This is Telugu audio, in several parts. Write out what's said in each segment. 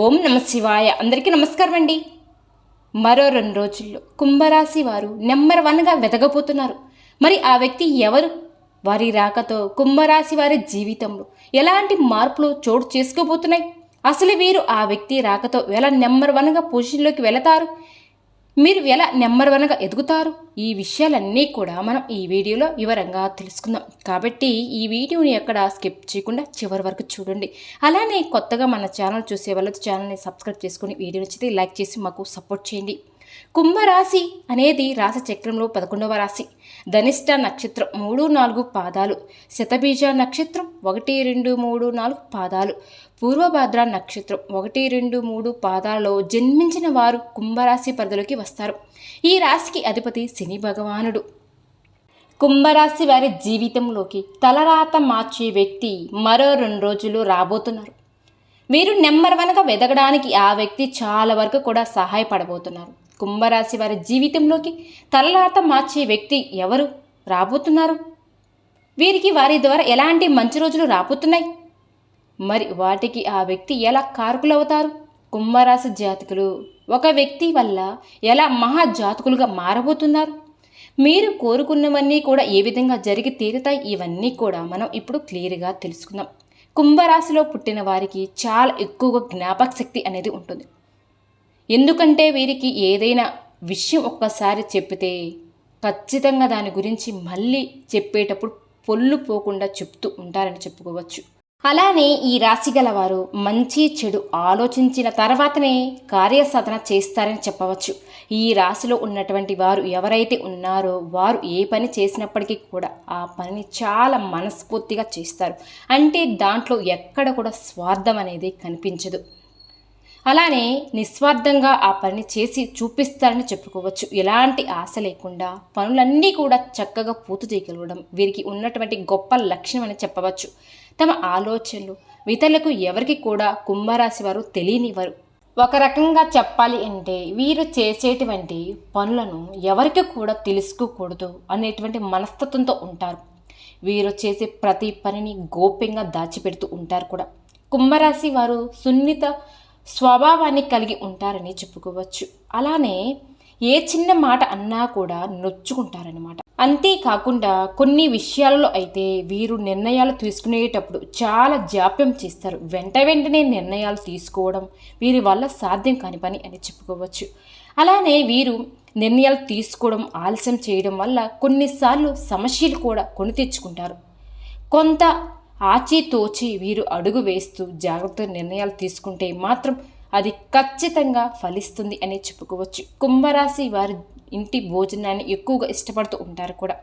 ఓం నమ శివాయ. అందరికీ నమస్కారం అండి. మరో రెండు రోజుల్లో కుంభరాశి వారు నెంబర్ వన్గా వెతకపోతున్నారు మరి ఆ వ్యక్తి ఎవరు? వారి రాకతో కుంభరాశి వారి జీవితంలో ఎలాంటి మార్పులు చోటు చేసుకోబోతున్నాయి? అసలు వీరు ఆ వ్యక్తి రాకతో ఎలా నెంబర్ వన్గా పొజిషన్లోకి వెళతారు? మీరు ఎలా నెంబర్ వన్గా ఎదుగుతారు? ఈ విషయాలన్నీ కూడా మనం ఈ వీడియోలో వివరంగా తెలుసుకుందాం. కాబట్టి ఈ వీడియోని ఎక్కడ స్కిప్ చేయకుండా చివరి వరకు చూడండి. అలానే కొత్తగా మన ఛానల్ చూసే వాళ్ళతో ఛానల్ని సబ్స్క్రైబ్ చేసుకుని వీడియో నచ్చితే లైక్ చేసి మాకు సపోర్ట్ చేయండి. కుంభరాశి అనేది రాశి చక్రంలో పదకొండవ రాశి. ధనిష్ట నక్షత్రం మూడు నాలుగు పాదాలు శతబీజ నక్షత్రం ఒకటి రెండు మూడు నాలుగు పాదాలు పూర్వభాద్ర నక్షత్రం ఒకటి రెండు మూడు పాదాలలో జన్మించిన వారు కుంభరాశి పరిధిలోకి వస్తారు. ఈ రాశికి అధిపతి శని భగవానుడు. కుంభరాశి వారి జీవితంలోకి తలరాత మార్చే వ్యక్తి మరో రెండు రోజులు రాబోతున్నారు. వీరు నెంబర్ వన్గా వెదగడానికి ఆ వ్యక్తి చాలా వరకు కూడా సహాయపడబోతున్నారు. కుంభరాశి వారి జీవితంలోకి తలరాత మార్చే వ్యక్తి ఎవరు? రాబోతున్నారు. వీరికి వారి ద్వారా ఎలాంటి మంచి రోజులు రాబోతున్నాయి? మరి వాటికి ఆ వ్యక్తి ఎలా కారకులవుతారు? కుంభరాశి జాతకులు ఒక వ్యక్తి వల్ల ఎలా మహాజాతకులుగా మారబోతున్నారు? మీరు కోరుకున్నవన్నీ కూడా ఏ విధంగా జరిగి తీరుతాయి? ఇవన్నీ కూడా మనం ఇప్పుడు క్లియర్గా తెలుసుకుందాం. కుంభరాశిలో పుట్టిన వారికి చాలా ఎక్కువగా జ్ఞాపక శక్తి అనేది ఉంటుంది. ఎందుకంటే వీరికి ఏదైనా విషయం ఒక్కసారి చెప్పితే ఖచ్చితంగా దాని గురించి మళ్ళీ చెప్పేటప్పుడు పొల్లు పోకుండా చెప్తూ ఉంటారని చెప్పుకోవచ్చు. అలానే ఈ రాశి గలవారు మంచి చెడు ఆలోచించిన తర్వాతనే కార్యసాధన చేస్తారని చెప్పవచ్చు. ఈ రాశిలో ఉన్నటువంటి వారు ఎవరైతే ఉన్నారో వారు ఏ పని చేసినప్పటికీ కూడా ఆ పనిని చాలా మనస్ఫూర్తిగా చేస్తారు. అంటే దాంట్లో ఎక్కడ కూడా స్వార్థం అనేది కనిపించదు. అలానే నిస్వార్థంగా ఆ పని చేసి చూపిస్తారని చెప్పుకోవచ్చు. ఎలాంటి ఆశ లేకుండా పనులన్నీ కూడా చక్కగా పూర్తి చేయగలగడం వీరికి ఉన్నటువంటి గొప్ప లక్షణం అని చెప్పవచ్చు. తమ ఆలోచనలు ఇతరులకు ఎవరికి కూడా కుంభరాశి వారు తెలియనివారు ఒక రకంగా చెప్పాలి అంటే వీరు చేసేటువంటి పనులను ఎవరికి కూడా తెలుసుకోకూడదు అనేటువంటి మనస్తత్వంతో ఉంటారు. వీరు చేసే ప్రతి పనిని గోప్యంగా దాచిపెడుతూ ఉంటారు కూడా. కుంభరాశి వారు సున్నిత స్వభావాన్ని కలిగి ఉంటారని చెప్పుకోవచ్చు. అలానే ఏ చిన్న మాట అన్నా కూడా నొచ్చుకుంటారనమాట అంతేకాకుండా కొన్ని విషయాలలో అయితే వీరు నిర్ణయాలు తీసుకునేటప్పుడు చాలా జాప్యం చేస్తారు. వెంట వెంటనే నిర్ణయాలు తీసుకోవడం వీరి వల్ల సాధ్యం కాని పని అని చెప్పుకోవచ్చు. అలానే వీరు నిర్ణయాలు తీసుకోవడం ఆలస్యం చేయడం వల్ల కొన్నిసార్లు సమస్యలు కూడా కొని తెచ్చుకుంటారు. కొంత ఆచితోచి వీరు అడుగు వేస్తూ జాగ్రత్త నిర్ణయాలు తీసుకుంటే మాత్రం అది ఖచ్చితంగా ఫలిస్తుంది అని చెప్పుకోవచ్చు. కుంభరాశి వారి ఇంటి భోజనాన్ని ఎక్కువగా ఇష్టపడుతూ ఉంటారు కూడా.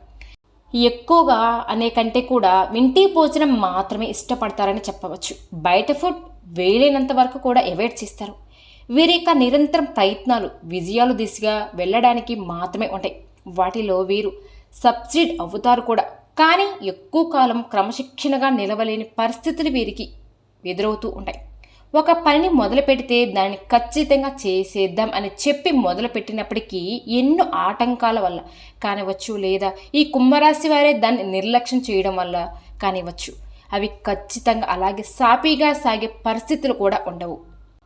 ఎక్కువగా అనే కంటే కూడా ఇంటి భోజనం మాత్రమే ఇష్టపడతారని చెప్పవచ్చు. బయట ఫుడ్ వేలైనంత వరకు కూడా అవాయిడ్ చేస్తారు. వీరి యొక్క నిరంతరం ప్రయత్నాలు విజయాలు దిశగా వెళ్ళడానికి మాత్రమే ఉంటాయి. వాటిలో వీరు సబ్సిడ్ అవుతారు కూడా. కానీ ఎక్కువ కాలం క్రమశిక్షణగా నిలవలేని పరిస్థితులు వీరికి ఎదురవుతూ ఉంటాయి. ఒక పనిని మొదలు పెడితే దాన్ని ఖచ్చితంగా చేసేద్దాం అని చెప్పి మొదలు పెట్టినప్పటికీ ఎన్నో ఆటంకాల వల్ల కానివచ్చు లేదా ఈ కుంభరాశి వారే దాన్ని నిర్లక్ష్యం చేయడం వల్ల కానివచ్చు అవి ఖచ్చితంగా అలాగే సాపీగా సాగే పరిస్థితులు కూడా ఉండవు.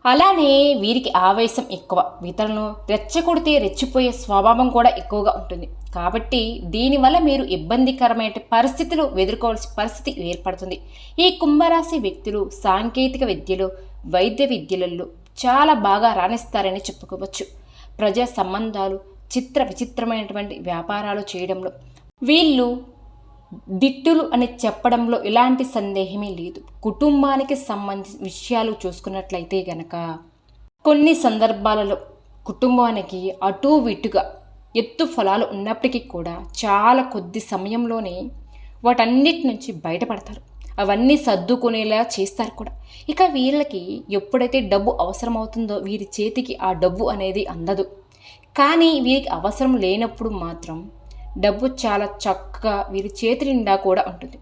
అలానే వీరికి ఆవేశం ఎక్కువ. ఇతరులను రెచ్చగొడితే రెచ్చిపోయే స్వభావం కూడా ఎక్కువగా ఉంటుంది. కాబట్టి దీనివల్ల మీరు ఇబ్బందికరమైన పరిస్థితులు ఎదుర్కోవాల్సిన పరిస్థితి ఏర్పడుతుంది. ఈ కుంభరాశి వ్యక్తులు సాంకేతిక విద్యలు వైద్య విద్యలలో చాలా బాగా రాణిస్తారని చెప్పుకోవచ్చు. ప్రజా సంబంధాలు చిత్ర విచిత్రమైనటువంటి వ్యాపారాలు చేయడంలో వీళ్ళు దిట్టులు అని చెప్పడంలో ఎలాంటి సందేహమే లేదు. కుటుంబానికి సంబంధించిన విషయాలు చూసుకున్నట్లయితే గనక కొన్ని సందర్భాలలో కుటుంబానికి అటూ ఇటుగా ఎత్తు ఫలాలు ఉన్నప్పటికీ కూడా చాలా కొద్ది సమయంలోనే వాటన్నిటి నుంచి బయటపడతారు. అవన్నీ సర్దుకునేలా చేస్తారు కూడా. ఇక వీళ్ళకి ఎప్పుడైతే డబ్బు అవసరం అవుతుందో వీరి చేతికి ఆ డబ్బు అనేది అందదు. కానీ వీరికి అవసరం లేనప్పుడు మాత్రం డబ్బు చాలా చక్కగా వీరి చేతి నిండా కూడా ఉంటుంది.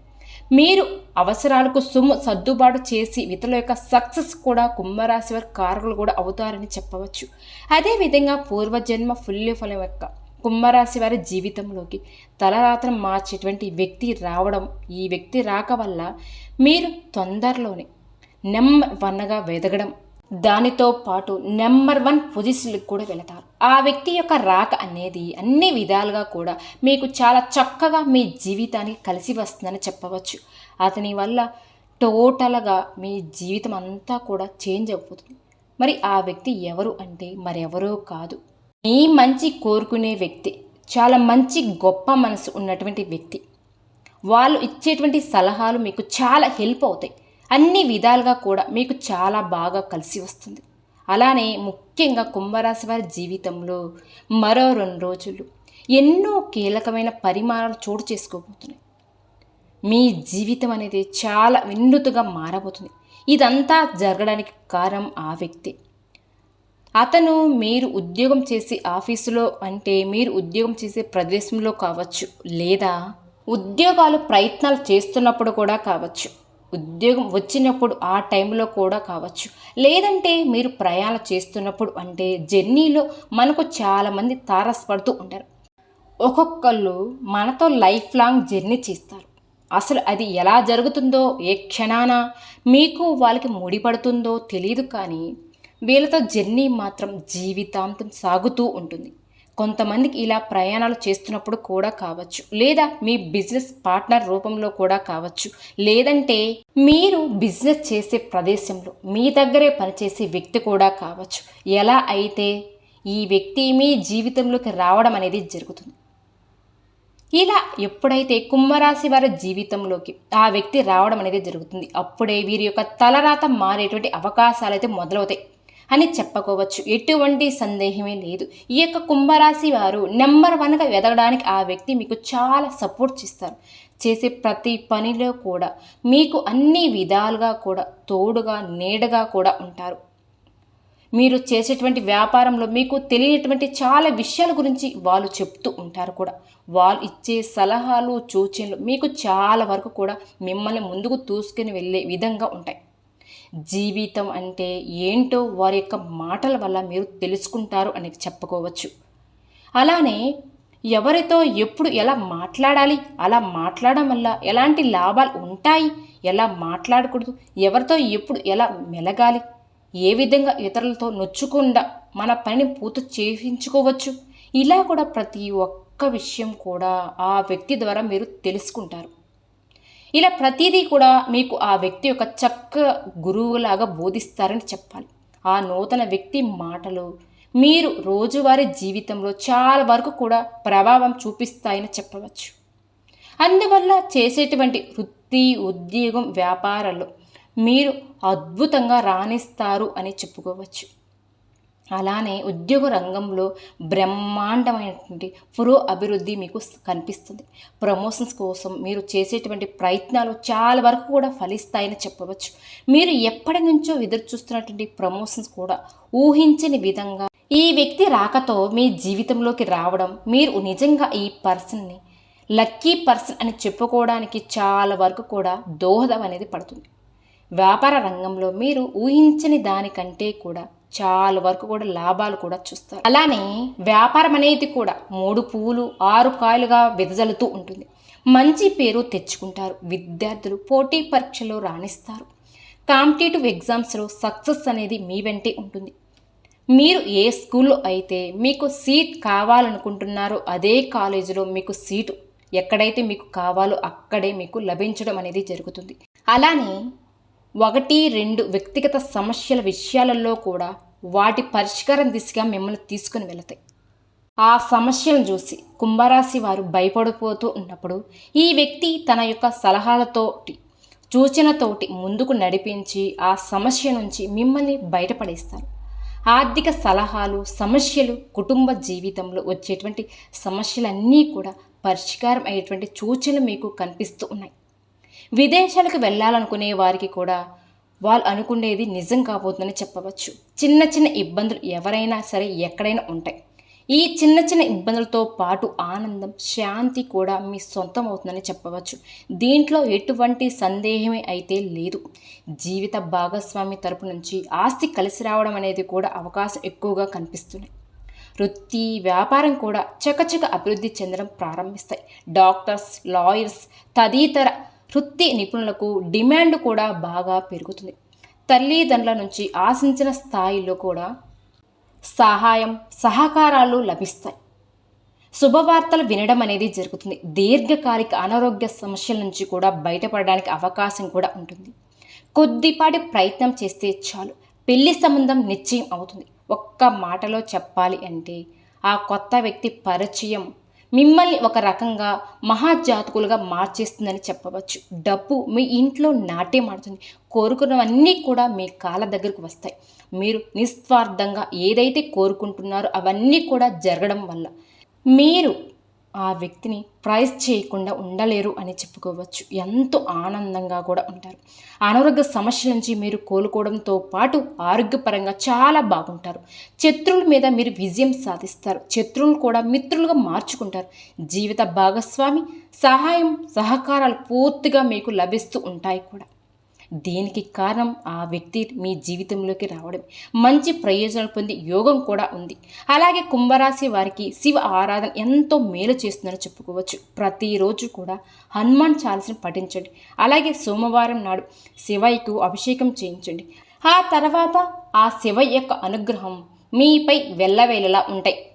మీరు అవసరాలకు సొమ్ము సర్దుబాటు చేసి ఇతరుల యొక్క సక్సెస్ కూడా కుంభరాశి వారి కారకులు కూడా అవుతారని చెప్పవచ్చు. అదేవిధంగా పూర్వజన్మ ఫుల్య ఫలం యొక్క కుంభరాశి వారి జీవితంలోకి తలరాత్రం మార్చేటువంటి వ్యక్తి రావడం ఈ వ్యక్తి రాక వల్ల మీరు తొందరలోనే నెంబర్ వన్గా వెదగడం దానితో పాటు నెంబర్ వన్ పొజిషన్కి కూడా వెళతారు. ఆ వ్యక్తి యొక్క రాక అనేది అన్ని విధాలుగా కూడా మీకు చాలా చక్కగా మీ జీవితానికి కలిసి వస్తుందని చెప్పవచ్చు. అతని వల్ల టోటల్గా మీ జీవితం అంతా కూడా చేంజ్ అయిపోతుంది. మరి ఆ వ్యక్తి ఎవరు అంటే మరెవరో కాదు. మీ మంచి కోరుకునే వ్యక్తి చాలా మంచి గొప్ప మనసు ఉన్నటువంటి వ్యక్తి. వాళ్ళు ఇచ్చేటువంటి సలహాలు మీకు చాలా హెల్ప్ అవుతాయి. అన్ని విధాలుగా కూడా మీకు చాలా బాగా కలిసి వస్తుంది. అలానే ముఖ్యంగా కుంభరాశి వారి జీవితంలో మరో రెండు రోజులు ఎన్నో కీలకమైన పరిమాణాలు చోటు చేసుకోబోతున్నాయి. మీ జీవితం అనేది చాలా వినూతుగా మారబోతుంది. ఇదంతా జరగడానికి కారణం ఆ వ్యక్తి. అతను మీరు ఉద్యోగం చేసే ఆఫీసులో అంటే మీరు ఉద్యోగం చేసే ప్రదేశంలో కావచ్చు లేదా ఉద్యోగాలు ప్రయత్నాలు చేస్తున్నప్పుడు కూడా కావచ్చు. ఉద్యోగం వచ్చినప్పుడు ఆ టైంలో కూడా కావచ్చు. లేదంటే మీరు ప్రయాణం చేస్తున్నప్పుడు అంటే జర్నీలో మనకు చాలామంది తారసపడుతూ ఉంటారు. ఒక్కొక్కళ్ళు మనతో లైఫ్ లాంగ్ జర్నీ చేస్తారు. అసలు అది ఎలా జరుగుతుందో ఏ క్షణాన మీకు వాళ్ళకి ముడిపడుతుందో తెలియదు కానీ వీళ్ళతో జర్నీ మాత్రం జీవితాంతం సాగుతూ ఉంటుంది. కొంతమందికి ఇలా ప్రయాణాలు చేస్తున్నప్పుడు కూడా కావచ్చు. లేదా మీ బిజినెస్ పార్ట్నర్ రూపంలో కూడా కావచ్చు. లేదంటే మీరు బిజినెస్ చేసే ప్రదేశంలో మీ దగ్గరే పనిచేసే వ్యక్తి కూడా కావచ్చు. ఎలా అయితే ఈ వ్యక్తి మీ జీవితంలోకి రావడం అనేది జరుగుతుంది. ఇలా ఎప్పుడైతే కుంభరాశి వారి జీవితంలోకి ఆ వ్యక్తి రావడం అనేది జరుగుతుంది అప్పుడే వీరి యొక్క తలరాత మారేటువంటి అవకాశాలు అయితే మొదలవుతాయి. అని చెప్పుకోవచ్చు. ఎటువంటి సందేహమే లేదు. ఈ యొక్క కుంభరాశి వారు నెంబర్ వన్గా ఎదగడానికి ఆ వ్యక్తి మీకు చాలా సపోర్ట్ చేస్తారు. చేసే ప్రతి పనిలో కూడా మీకు అన్ని విధాలుగా కూడా తోడుగా నీడగా కూడా ఉంటారు. మీరు చేసేటువంటి వ్యాపారంలో మీకు తెలియనటువంటి చాలా విషయాల గురించి వాళ్ళు చెప్తూ ఉంటారు కూడా. వాళ్ళు ఇచ్చే సలహాలు సూచనలు మీకు చాలా వరకు కూడా మిమ్మల్ని ముందుకు తూసుకుని వెళ్ళే విధంగా ఉంటాయి. జీవితం అంటే ఏంటో వారి యొక్క మాటల వల్ల మీరు తెలుసుకుంటారు అని చెప్పుకోవచ్చు. అలానే ఎవరితో ఎప్పుడు ఎలా మాట్లాడాలి అలా మాట్లాడడం వల్ల ఎలాంటి లాభాలు ఉంటాయి ఎలా మాట్లాడకూడదు ఎవరితో ఎప్పుడు ఎలా మెలగాలి ఏ విధంగా ఇతరులతో నొచ్చకుండా మన పనిని పూర్తి చేయించుకోవచ్చు. ఇలా కూడా ప్రతి ఒక్క విషయం కూడా ఆ వ్యక్తి ద్వారా మీరు తెలుసుకుంటారు. ఇలా ప్రతిదీ కూడా మీకు ఆ వ్యక్తి యొక్క చక్క గురువులాగా బోధిస్తారని చెప్పాలి. ఆ నూతన వ్యక్తి మాటలు మీరు రోజువారీ జీవితంలో చాలా వరకు కూడా ప్రభావం చూపిస్తాయని చెప్పవచ్చు. అందువల్ల చేసేటువంటి వృత్తి ఉద్యోగం వ్యాపారాల్లో మీరు అద్భుతంగా రాణిస్తారు అని చెప్పుకోవచ్చు. అలానే ఉద్యోగ రంగంలో బ్రహ్మాండమైనటువంటి పురో అభివృద్ధి మీకు కనిపిస్తుంది. ప్రమోషన్స్ కోసం మీరు చేసేటువంటి ప్రయత్నాలు చాలా వరకు కూడా ఫలిస్తాయని చెప్పవచ్చు. మీరు ఎప్పటి నుంచో ఎదురు చూస్తున్నటువంటి ప్రమోషన్స్ కూడా ఊహించని విధంగా ఈ వ్యక్తి రాకతో మీ జీవితంలోకి రావడం మీరు నిజంగా ఈ పర్సన్ని లక్కీ పర్సన్ అని చెప్పుకోవడానికి చాలా వరకు కూడా దోహదం అనేది పడుతుంది. వ్యాపార రంగంలో మీరు ఊహించని దానికంటే కూడా చాలా వరకు కూడా లాభాలు కూడా చూస్తారు. అలానే వ్యాపారం అనేది కూడా మూడు పువ్వులు ఆరు కాయలుగా వెదజల్లుతూ ఉంటుంది. మంచి పేరు తెచ్చుకుంటారు. విద్యార్థులు పోటీ పరీక్షలో రాణిస్తారు. కాంపిటేటివ్ ఎగ్జామ్స్లో సక్సెస్ అనేది మీ వెంటే ఉంటుంది. మీరు ఏ స్కూల్లో అయితే మీకు సీట్ కావాలనుకుంటున్నారో అదే కాలేజీలో మీకు సీటు ఎక్కడైతే మీకు కావాలో అక్కడే మీకు లభించడం అనేది జరుగుతుంది. అలానే ఒకటి రెండు వ్యక్తిగత సమస్యల విషయాలలో కూడా వాటి పరిష్కారం దిశగా మిమ్మల్ని తీసుకుని వెళతాయి. ఆ సమస్యలను చూసి కుంభరాశి వారు భయపడిపోతూ ఉన్నప్పుడు ఈ వ్యక్తి తన యొక్క సలహాలతోటి సూచనతోటి ముందుకు నడిపించి ఆ సమస్య నుంచి మిమ్మల్ని బయటపడేస్తారు. ఆర్థిక సలహాలు సమస్యలు కుటుంబ జీవితంలో వచ్చేటువంటి సమస్యలన్నీ కూడా పరిష్కారం అయ్యేటువంటి సూచనలు మీకు కనిపిస్తూ ఉన్నాయి. విదేశాలకు వెళ్ళాలనుకునే వారికి కూడా వాళ్ళు అనుకునేది నిజం కాబోతుందని చెప్పవచ్చు. చిన్న చిన్న ఇబ్బందులు ఎవరైనా సరే ఎక్కడైనా ఉంటాయి. ఈ చిన్న చిన్న ఇబ్బందులతో పాటు ఆనందం శాంతి కూడా మీ సొంతం అవుతుందని చెప్పవచ్చు. దీంట్లో ఎటువంటి సందేహమే అయితే లేదు. జీవిత భాగస్వామి తరపు నుంచి ఆస్తి కలిసి రావడం అనేది కూడా అవకాశం ఎక్కువగా కనిపిస్తున్నాయి. వృత్తి వ్యాపారం కూడా చకచక అభివృద్ధి చెందడం ప్రారంభిస్తాయి. డాక్టర్స్ లాయర్స్ తదితర వృత్తి నిపుణులకు డిమాండ్ కూడా బాగా పెరుగుతుంది. తల్లిదండ్రుల నుంచి ఆశించిన స్థాయిలో కూడా సహాయం సహకారాలు లభిస్తాయి. శుభవార్తలు వినడం అనేది జరుగుతుంది. దీర్ఘకాలిక అనారోగ్య సమస్యల నుంచి కూడా బయటపడడానికి అవకాశం కూడా ఉంటుంది. కొద్దిపాటి ప్రయత్నం చేస్తే చాలు. పెళ్ళి సంబంధం నిశ్చయం అవుతుంది. ఒక్క మాటలో చెప్పాలి అంటే ఆ కొత్త వ్యక్తి పరిచయం మిమ్మల్ని ఒక రకంగా మహాజాతకులుగా మార్చేస్తుందని చెప్పవచ్చు. డబ్బు మీ ఇంట్లో నాట్యమాడుతుంది కోరుకున్నవన్నీ కూడా మీ కాళ్ళ దగ్గరకు వస్తాయి. మీరు నిస్వార్థంగా ఏదైతే కోరుకుంటున్నారో అవన్నీ కూడా జరగడం వల్ల. మీరు ఆ వ్యక్తిని ప్రైజ్ చేయకుండా ఉండలేరు అని చెప్పుకోవచ్చు. ఎంతో ఆనందంగా కూడా ఉంటారు. అనారోగ్య సమస్యల నుంచి మీరు కోలుకోవడంతో పాటు ఆరోగ్యపరంగా చాలా బాగుంటారు. శత్రువుల మీద మీరు విజయం సాధిస్తారు. శత్రువులు కూడా మిత్రులుగా మార్చుకుంటారు. జీవిత భాగస్వామి సహాయం సహకారాలు పూర్తిగా మీకు లభిస్తూ ఉంటాయి కూడా. దీనికి కారణం? ఆ వ్యక్తి మీ జీవితంలోకి రావడం. మంచి ప్రయోజనాలు పొంది యోగం కూడా ఉంది. అలాగే కుంభరాశి వారికి శివ ఆరాధన ఎంతో మేలు చేస్తుందని చెప్పుకోవచ్చు. ప్రతిరోజు కూడా హనుమాన్ చాలీసను పఠించండి. అలాగే సోమవారం నాడు శివయ్యకు అభిషేకం చేయించండి. ఆ తర్వాత ఆ శివ యొక్క అనుగ్రహం మీపై వెళ్ళవేళలా ఉంటాయి.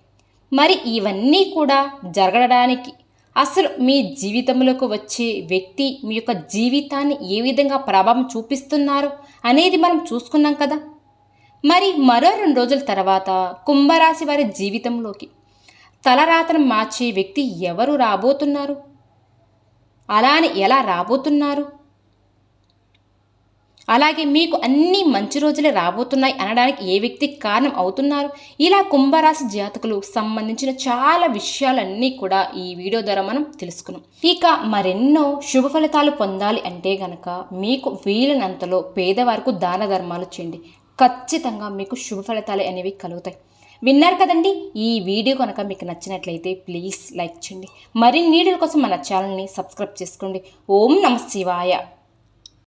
మరి ఇవన్నీ కూడా జరగడానికి అసలు మీ జీవితంలోకి వచ్చే వ్యక్తి మీ యొక్క జీవితాన్ని ఏ విధంగా ప్రభావం చూపిస్తున్నారు అనేది మనం చూసుకున్నాం కదా. మరి మరో రెండు రోజుల తర్వాత కుంభరాశి వారి జీవితంలోకి తలరాతను మార్చే వ్యక్తి ఎవరు రాబోతున్నారు? అలానే ఎలా రాబోతున్నారు? అలాగే మీకు అన్ని మంచి రోజులే రాబోతున్నాయి అనడానికి ఏ వ్యక్తి కారణం అవుతున్నారు? ఇలా కుంభరాశి జాతకులు సంబంధించిన చాలా విషయాలన్నీ కూడా ఈ వీడియో ద్వారా మనం తెలుసుకున్నాం. ఇక మరెన్నో శుభ ఫలితాలు పొందాలి అంటే గనక మీకు వీలైనంతలో పేదవారికి దాన ధర్మాలు చేయండి. ఖచ్చితంగా మీకు శుభ ఫలితాలు అనేవి కలుగుతాయి. విన్నారు కదండి? ఈ వీడియో కనుక మీకు నచ్చినట్లయితే ప్లీజ్ లైక్ చేయండి. మరిన్ని వీడియోల కోసం మన ఛానల్ని సబ్స్క్రైబ్ చేసుకోండి. ఓం నమ శివాయ.